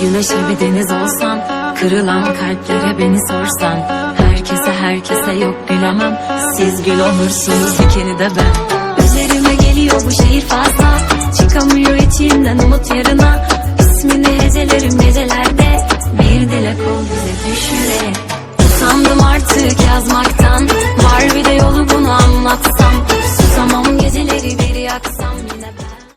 güneşe bir deniz olsan Kırılan kalplere beni sorsan Herkese herkese yok gülemem Siz gül olursunuz dikeni de ben. Üzerime geliyor bu şehir fazla Çıkamıyor içimden umut yarına. İsmini hecelerim gecelerde Bir dilek ol bize düşüre Usandım artık yazmaktan